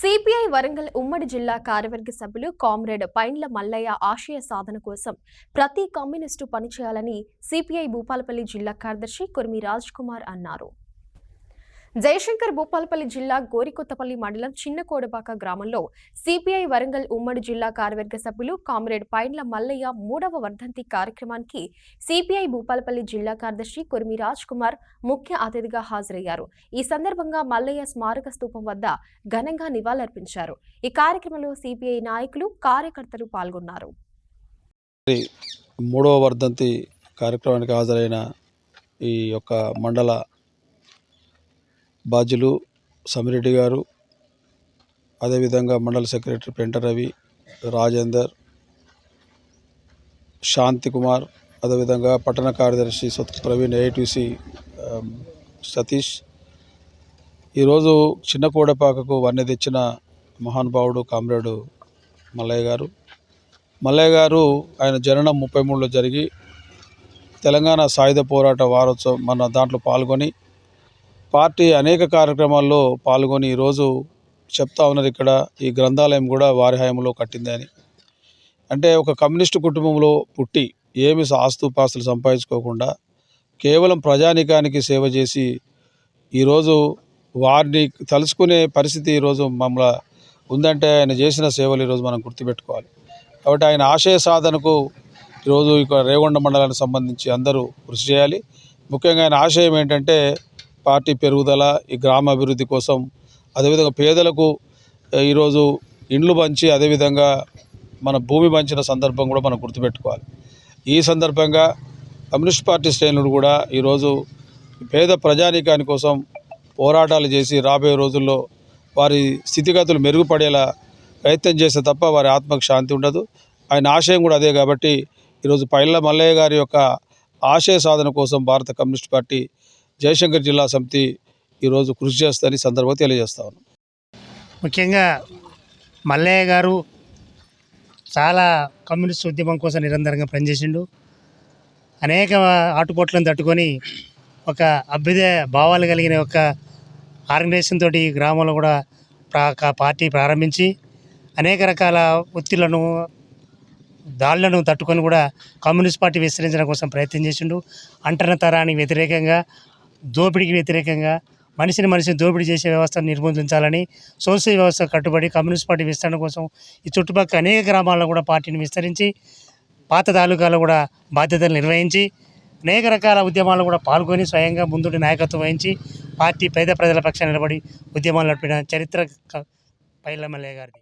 CPI Warangal ఉమ్మడి జిల్లా కార్యవర్గ సభ్యులు కామ్రేడ్ పైండ్ల మల్లయ్య ఆశయ సాధన కోసం ప్రతి కమ్యూనిస్టు పనిచేయాలని సిపిఐ భూపాలపల్లి జిల్లా కార్యదర్శి కుర్మి రాజ్ కుమార్ అన్నారు. జయశంకర్ భూపాలపల్లి జిల్లా గోరికొత్తపల్లి మండలం చిన్నకోడబాక గ్రామంలో సిపిఐ వరంగల్ ఉమ్మడి జిల్లా కార్యవర్గ సభ్యులు కామ్రేడ్ పైండ్ల మల్లయ్య మూడవ వర్ధంతి కార్యక్రమానికి సిపిఐ భూపాలపల్లి జిల్లా కార్యదర్శి కుర్మి రాజ్ కుమార్ ముఖ్య అతిథిగా హాజరయ్యారు. ఈ సందర్భంగా మల్లయ్య స్మారక స్తూపం వద్ద ఘనంగా నివాళులర్పించారు. ఈ కార్యక్రమంలో సిపిఐ నాయకులు కార్యకర్తలు పాల్గొన్నారు. మూడవ వర్ధంతి కార్యక్రమానికి హాజరైన ఈ యొక్క మండల బాజులు సమిరెడ్డి గారు అదేవిధంగా మండల సెక్రటరీ పెంట రవి రాజేందర్ శాంతి కుమార్ అదేవిధంగా పట్టణ కార్యదర్శి సత్ ప్రవీణ్ ఏఐటీసీ um, సతీష్. ఈరోజు చిన్న కోడపాకకు వన్నె తెచ్చిన మహానుభావుడు కామ్రేడు మల్లయ్య గారు. మల్లయ్య గారు ఆయన జననం ముప్పై మూడులో జరిగి తెలంగాణ సాయుధ పోరాట వారోత్సవం మన దాంట్లో పాల్గొని పార్టీ అనేక కార్యక్రమాల్లో పాల్గొని ఈరోజు చెప్తా ఉన్నారు ఇక్కడ ఈ గ్రంథాలయం కూడా వారి హయాంలో కట్టింది అని. అంటే ఒక కమ్యూనిస్టు కుటుంబంలో పుట్టి ఏమి ఆస్తుపాస్తులు సంపాదించుకోకుండా కేవలం ప్రజానికానికి సేవ చేసి ఈరోజు వారిని తలుచుకునే పరిస్థితి ఈరోజు మమ్మల్ని ఉందంటే ఆయన చేసిన సేవలు ఈరోజు మనం గుర్తుపెట్టుకోవాలి. కాబట్టి ఆయన ఆశయ సాధనకు ఈరోజు ఇక్కడ రేగొండ మండలానికి సంబంధించి అందరూ కృషి చేయాలి. ముఖ్యంగా ఆయన ఆశయం ఏంటంటే పార్టీ పెరుగుదల ఈ గ్రామాభివృద్ధి కోసం అదేవిధంగా పేదలకు ఈరోజు ఇండ్లు పంచి అదేవిధంగా మన భూమి పంచిన సందర్భం కూడా మనం గుర్తుపెట్టుకోవాలి. ఈ సందర్భంగా కమ్యూనిస్ట్ పార్టీ శ్రేణులు కూడా ఈరోజు పేద ప్రజానీకాని కోసం పోరాటాలు చేసి రాబోయే రోజుల్లో వారి స్థితిగతులు మెరుగుపడేలా ప్రయత్నం చేస్తే తప్ప వారి ఆత్మకు శాంతి ఉండదు. ఆయన ఆశయం కూడా అదే కాబట్టి ఈరోజు పైళ్ళ మల్లయ్య గారి యొక్క ఆశయ సాధన కోసం భారత కమ్యూనిస్ట్ పార్టీ జయశంకర్ జిల్లా సమితి ఈరోజు కృషి చేస్తారని సందర్భంగా తెలియజేస్తా ఉన్నాం. ముఖ్యంగా మల్లయ్య గారు చాలా కమ్యూనిస్ట్ ఉద్యమం కోసం నిరంతరంగా పనిచేసిండు. అనేక ఆటుపోట్లను తట్టుకొని ఒక అభ్యుదయ భావాలు కలిగిన ఒక ఆర్గనైజేషన్ తోటి గ్రామంలో కూడా ప్రా- పార్టీ ప్రారంభించి అనేక రకాల ఒత్తిళ్ళను దాళ్ళను తట్టుకొని కూడా కమ్యూనిస్ట్ పార్టీ విస్తరించడం కోసం ప్రయత్నం చేసిండు. అంటన తరానికి వ్యతిరేకంగా దోపిడీకి వ్యతిరేకంగా మనిషిని మనిషిని దోపిడీ చేసే వ్యవస్థను నిర్మూలించాలని సోషల్ వ్యవస్థ కట్టుబడి కమ్యూనిస్ట్ పార్టీ విస్తరణ కోసం ఈ చుట్టుపక్కల అనేక గ్రామాల్లో కూడా పార్టీని విస్తరించి పాత తాలూకాలో కూడా బాధ్యతలు నిర్వహించి అనేక రకాల ఉద్యమాల్లో కూడా పాల్గొని స్వయంగా ముందుండి నాయకత్వం వహించి పార్టీ పేద ప్రజల పక్షాన నిలబడి ఉద్యమాలు నడిపిన చరిత్ర క- గారిది.